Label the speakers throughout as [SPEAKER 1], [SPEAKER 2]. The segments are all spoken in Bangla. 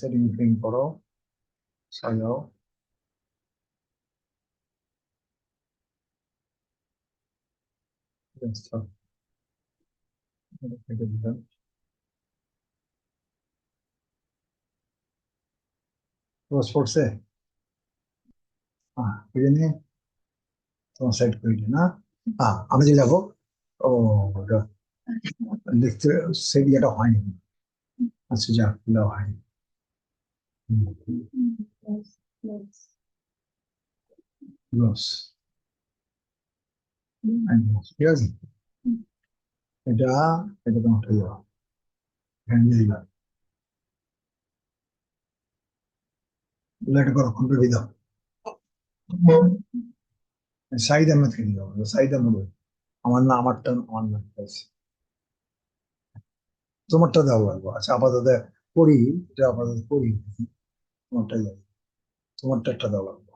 [SPEAKER 1] সেটিং ফিটিং করো সাজাও কেটে দিলাম ক্লোজ পড়ছে হ্যাঁ বুঝে নিয়ে তোমার সাইড করে না হ্যাঁ আমি যে যাব ও দেখতে সেই ইয়েটা হয়নি আচ্ছা ক্লোজ ঠিক আছে? এটা এটা তোমার উঠে যাওয়া এখানে দিয়ে দিলাম। লেট করো দাও। আহমেদ কে দিও সাইড আহমেদ আমার না আমারটা আমার না তোমারটা দাও লাগবো আচ্ছা আপাতত করি, এটা আপাতত করি। তোমারটা যাবে তোমারটা একটা দাও লাগবো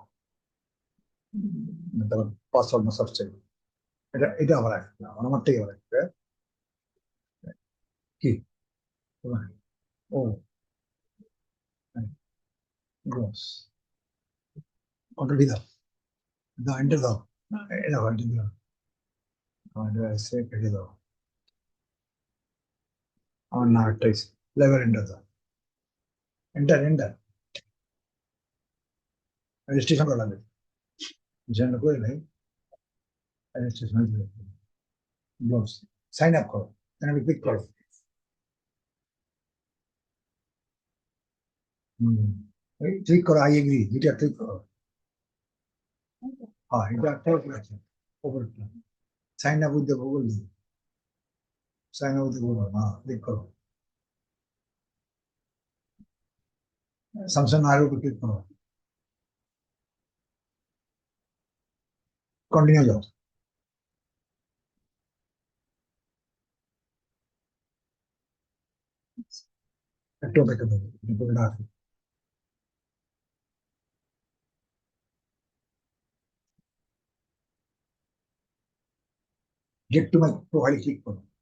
[SPEAKER 1] তারপর পাসওয়ার্ড সব চাইবে এটা এটা আবার একটা আমার আমারটাই আবার একটা কি? ও। গ্রস কন্ট্রোল দাও? দাও এন্টার দাও। এটা এন্টার দাও আমাদের এসে কেটে দাও। আমার না একটা লেভেল এন্টার দাও এন্টার এন্টার রেজিস্ট্রেশন করা লাগবে জেন করে নেই রেজিস্ট্রেশন ব্লগস সাইন আপ করো এখানে ক্লিক করো ক্লিক করো আই এগ্রি দুইটা ক্লিক করো হ্যাঁ এটা একটা উপরে sign up with the Google sign up with Google হ্যাঁ ক্লিক করো স্যামসাং আর উপর ক্লিক করো কন্টিনিউ যাও একটু অপেক্ষা করো রিপোর্টটা আছে get to my profile click করো হ্যাঁ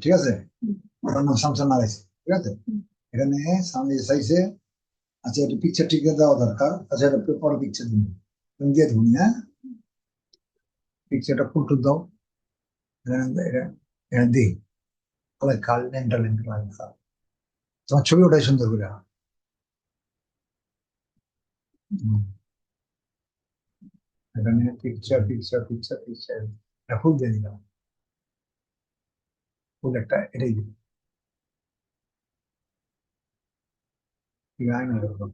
[SPEAKER 1] ঠিক আছে ওটার নাম স্যামসাং আর ঠিক আছে এখানে সামনে সাইজে আচ্ছা একটা পিকচার ঠিক দেওয়া দরকার আচ্ছা একটা পরে পিকচার দিন তুমি দিয়ে দেবো হ্যাঁ পিকচারটা ফুল টুল দাও এখানে দিই তাহলে কাল লেন্টা তোমার ছবি ওটাই সুন্দর করে এখানে পিকচার পিকচার পিকচার পিকচার এটা ফুল দিয়ে দিলাম ফুল একটা এটাই দিই ঠিক আছে না এরকম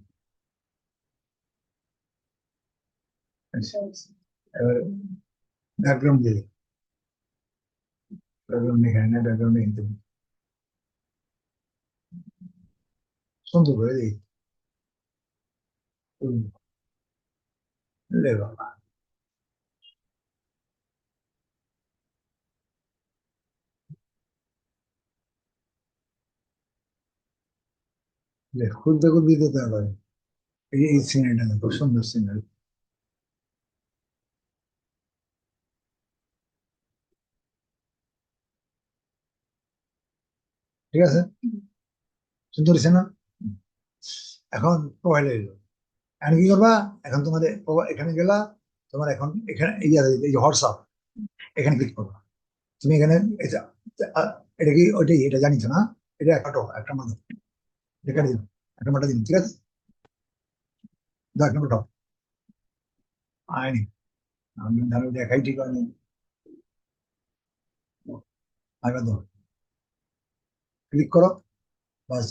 [SPEAKER 1] আচ্ছা এবার ব্যাকগ্রাউন্ড দিয়ে দিই ব্যাকগ্রাউন্ড এখানে ব্যাকগ্রাউন্ড কিন্তু সুন্দর করে দিই লে খুলতে খুলতে দিতে হবে এই এই সিনারিটা দেখো সুন্দর সিনারি ঠিক আছে? সুন্দর না এখন প্রোফাইলে এলো এখন কি করবা? এখন তোমাদের এখানে গেলা তোমার এখন এখানে এই এই যে হোয়াটসঅ্যাপ এখানে ক্লিক করবা। তুমি এখানে এটা এটা কি ওইটাই এটা জানিস না? এটা একটা একটা মানুষ এখানে দিন একটা মাটা দিন, ঠিক আছে? একটা মাটা আয়নি আমি ধরো দেখাই ঠিক হয়নি। আইবা দাও। ক্লিক করো। বাস,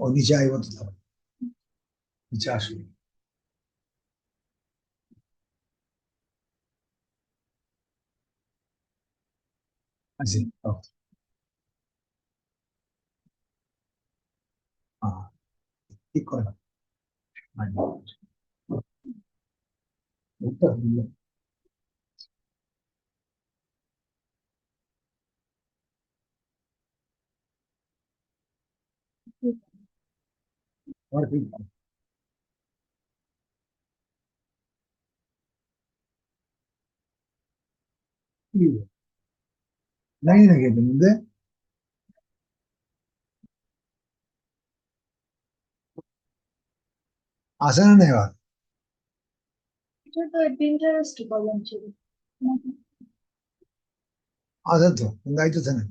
[SPEAKER 1] ও নিচে আইব তো থাকো নিচে আসবে আসি y correcto. லைனுக்கு
[SPEAKER 2] இருந்து তো
[SPEAKER 1] কিন্তু আইতেছে না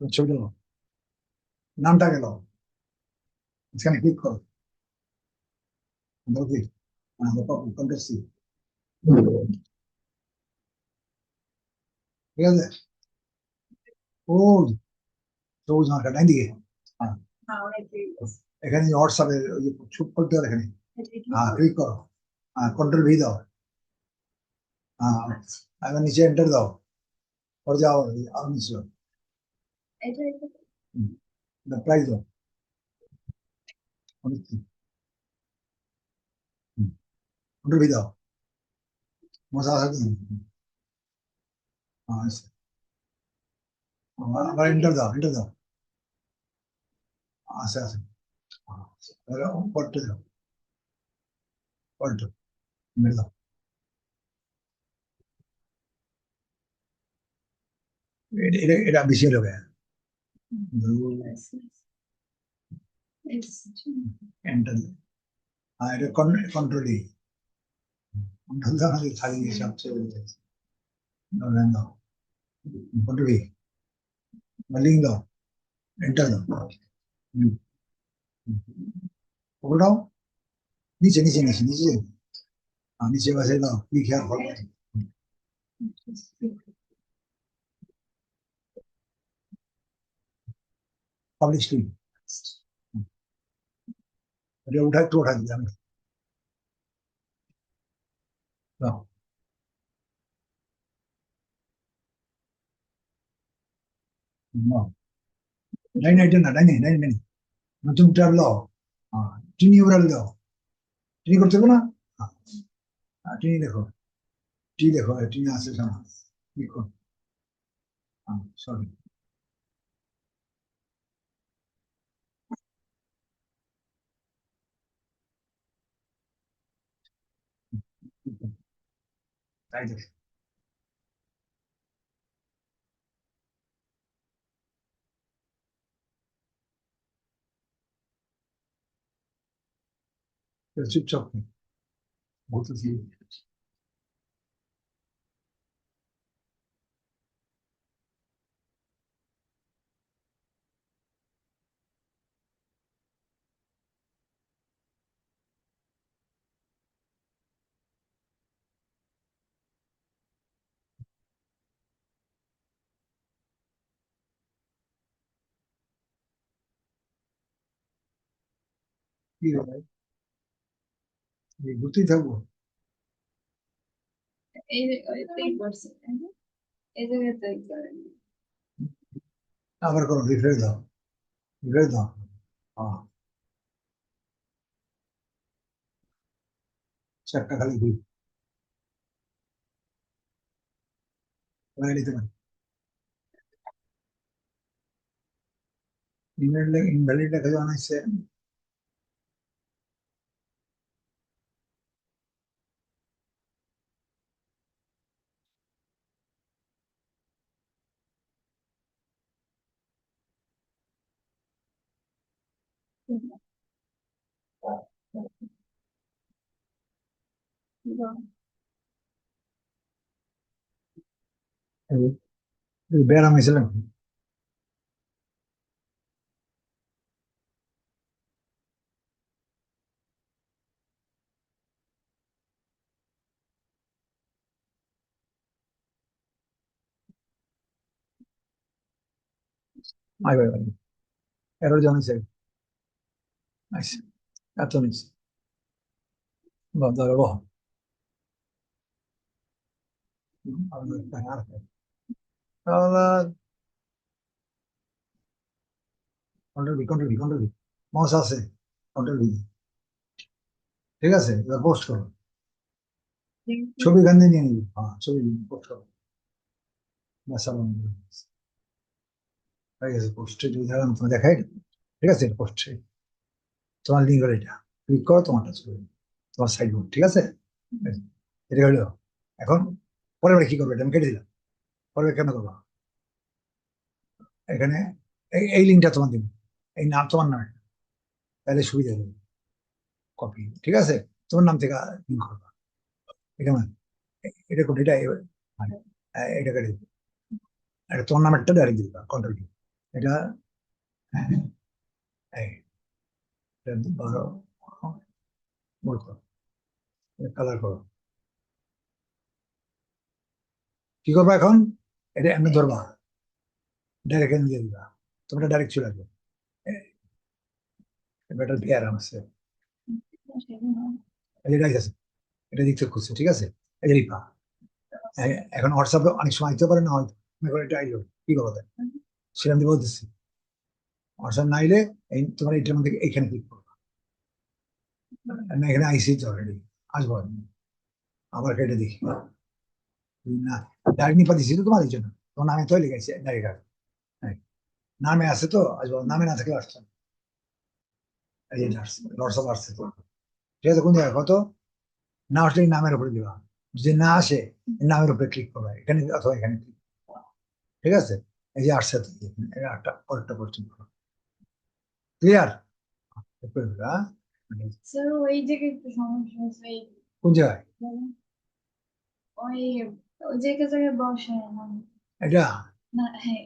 [SPEAKER 1] ছবিটা নাও। নামটা গেল এখানে ক্লিক করো দেখি কন্ট্রোল সি ঠিক আছে ও সবুজ মার্কা ডান দিকে
[SPEAKER 2] হ্যাঁ অনেক
[SPEAKER 1] এখানে হোয়াটসঅ্যাপের ওই যে ছুপ করতে হবে এখানে হ্যাঁ ক্লিক করো হ্যাঁ কন্ট্রোল ভি দাও হ্যাঁ এবার নিচে এন্টার দাও পরে যাও আর নিচে
[SPEAKER 2] এটা এটা
[SPEAKER 1] প্রাইস দাও কন্ট্রোল ভি দাও মজা আছে হ্যাঁ আছে। আবার এন্টার দাও এন্টার দাও আছে এবার পট্টে দাও পট্টে দাও হবে এন্টার আর এটা কন্ট্রোল ডি কন্ট্রোল সবচেয়ে ধরেন দাও কন্ট্রোল ডি লিঙ্ক দাও এন্টার দাও হুম। হুম। উপরে দাও নিচে নিচে নিচে নিচে আর নিচে বসে দাও click here follow publish link এটা উঠা একটু উঠা দিলাম দাও নাও ডাইন আইটেম না ডাইনে ডাইনে ডাইনে নতুন ট্যাব দাও হ্যাঁ টিনি টিনি করতে হবে না? হ্যাঁ হ্যাঁ, টিনি দেখো। টি দেখো টিনি আছে সামনে লিখো সরি তাই দেখো। চুপচাপ বলতেছি কি রে ভাই এই ঘুরতেই থাকব। আবার করো রিফ্রেশ দাও রিফ্রেশ দাও। হ্যাঁ। চারটা খালি ঘুরি। লাগাই পারি? ইনভ্যালিড ইনভ্যালিড লেখা জানাইছে ব্যায়াম হয়েছিলাম আই বাই বাই এরো জানাইছে B control B control B mouse আছে কন্ট্রোল ঠিক আছে, এবার পোস্ট করো। ছবি থেকে নিয়ে নিবি। হ্যাঁ ছবি পোস্ট করো। হয়ে গেছে পোস্টে দেখাই ঠিক আছে পোস্টে তোমার হলো এটা। ক্লিক করো তোমারটা চলে তোমার সাইড বোর্ড ঠিক আছে? এটা হলো। এখন পরের বারে কি করবে এটা আমি কেটে দিলাম। পরের কেন করব? এখানে এই এই লিঙ্কটা তোমার দিব। এই নাম তোমার নামে তাহলে সুবিধা হবে। কপি ঠিক আছে? তোমার নাম থেকে লিঙ্ক করবা। এটা মানে এটা কোন এটা মানে, হ্যাঁ, এটা কেটে দিবে। এটা তোমার নামেরটা ডাইরেক্ট দিবা কন্ট্রোল এটা হ্যাঁ, এই। এটা বারো কালার করো। কি করবা এখন? এটা এমনি ধরবা। ডাইরেক্ট এনে দিয়ে দিবা। তোমরা ডাইরেক্ট চলে আসবে। পেয়ার আছে এই আছে এটা দেখতে খুঁজছে ঠিক আছে? এই রিপা এখন হোয়াটসঅ্যাপে অনেক সময় দিতে পারে না হয়তো করো এটা আইলো। কি করব তাই? সেখান থেকে বলতেছি। হোয়াটসঅ্যাপ না আইলে এই তোমার এইটার মধ্যে এইখানে ক্লিক করবা। না, এখানে আইসি তো অলরেডি আসব আবার কেটে দেখি। না ডাইরেক্ট নিপা দিছি তো তোমার এই জন্য। তোমার নামে তো লেগেছে ডাইরেক্ট নামে আছে তো, আসব। নামে না থাকলে আসছে। এই হোয়াটসঅ্যাপ আসছে তো। ঠিক আছে, কোন জায়গায় কত? না আসলে নামের উপরে দিবা। যদি না আসে নামের উপরে ক্লিক করবা। এখানে অথবা এখানে ক্লিক ঠিক আছে? এই যে আসছে তো একটা পরেরটা পরিচয় ক্লিয়ার হ্যাঁ কোন জায়গায়
[SPEAKER 2] বসায়
[SPEAKER 1] এটা
[SPEAKER 2] হ্যাঁ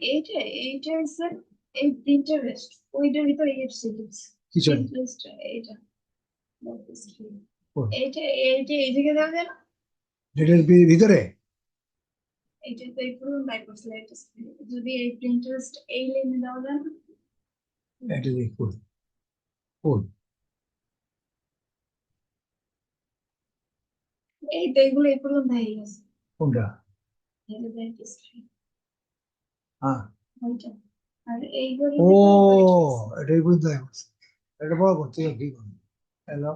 [SPEAKER 2] ভিতরে এইটা তো এই পুরো যদি এই প্রিন্টারেস্ট এই লাইনে দেওয়া যায় না
[SPEAKER 1] এটা দিয়ে কোন কোন
[SPEAKER 2] এই এগুলো এই পর্যন্ত হয়ে গেছে
[SPEAKER 1] কোনটা?
[SPEAKER 2] এই যে লেটেস্ট
[SPEAKER 1] হ্যাঁ
[SPEAKER 2] আর এইগুলো
[SPEAKER 1] ও এটাই বুঝতে পারছি এটা বড় করতে কি করব হ্যালো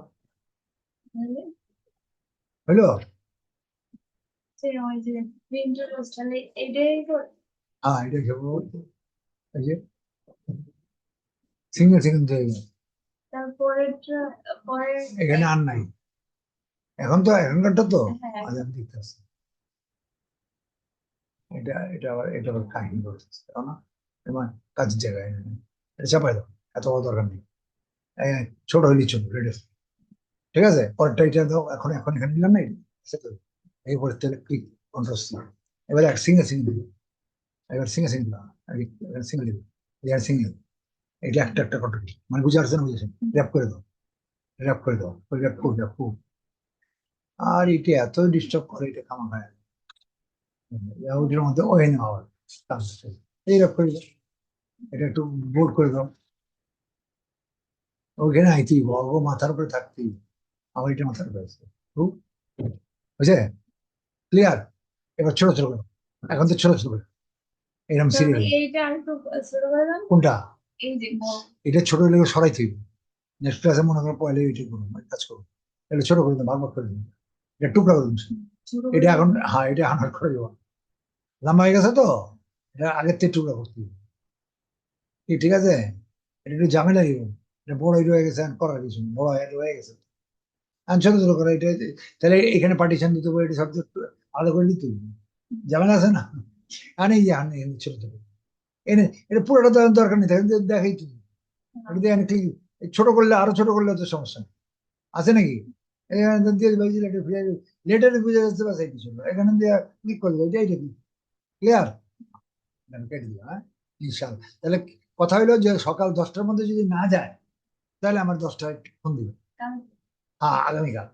[SPEAKER 1] হ্যালো হ্যাঁ এটা খেবো এই যে সিঙ্গেল সিঙ্গেল হয়ে গেল এখানে আর নাই। এখন তো এখনকারটা তো
[SPEAKER 2] হ্যাঁ।
[SPEAKER 1] আজ আমি দেখতে আসছি। এটা এটা আবার এটা আবার কাহিনী করতেছে তাও না? কাজের জায়গায় এটা চাপাই দাও এত বড় দরকার নেই। ছোট হইলে ছোট রেডি ঠিক আছে? পরেরটা এটা দাও এখন এখন এখানে নিলাম না এই পরের তেলে ক্লিক কন্ট্রোল এবার এক সিঙ্গেল সিঙ্গেল এবার সিঙ্গেল সিঙ্গেল এবার সিঙ্গেল সিঙ্গেল এটা একটা একটা কন্ট্রোল মানে বুঝে আসছে না বুঝেছেন? র্যাপ করে দাও। র্যাপ করে দাও। র্যাপ করো র্যাপ করো। আর এটা এত ডিস্টার্ব করে এটা খামা খায় ওইটার মধ্যে হওয়ার এই র্যাপ করে দাও। এটা একটু বোর্ড করে দাও। ওইখানে আইতেই মাথার উপরে থাকতেই আমার এটা মাথার উপরে আছে। বুঝছে ক্লিয়ার এবার ছোট ছোট এখন তো ছোট ছোট এরকম সিরিয়াল কোনটা? এটা ছোট হলে সরাই থাকবে নেক্সট ক্লাসে মনে করো পয়লা ইউটিউব করুন কাজ করুন। এটা ছোট করে দিন ভাগ ভাগ করে দিন। এটা টুকরা করে দিন। এটা এখন হ্যাঁ এটা আনার করে দেবো লম্বা হয়ে গেছে তো? এটা আগের থেকে টুকরা করতে হবে। ঠিক আছে? এটা একটু ঝামেলা দিব এটা বড় হয়ে গেছে আর করার কিছু বড় হয়ে রয়ে গেছে। আর ছোট ছোট করে এটা তাহলে এখানে পার্টিশন দিতে হবে এটা সব আলাদা করে নিতে হবে। ঝামেলা আছে না? আর এই যে ছোট ছোট। এনে এটা পুরোটা দেওয়ার দরকার নেই দেখাই তুমি। দিয়ে ছোট করলে আরও ছোট করলে তো সমস্যা নেই। আছে নাকি? এখানে দিয়ে দিলে লেটার ফিরে লেটারে বুঝে যাচ্ছে বাস এই কিছু না। এখানে দিয়ে ক্লিক করলে এটাই দেখি। ক্লিয়ার কেটে দিও হ্যাঁ? তাহলে কথা হলো যে সকাল দশটার মধ্যে যদি না যায় তাহলে আমার দশটায় ফোন দিবে হ্যাঁ আগামীকাল।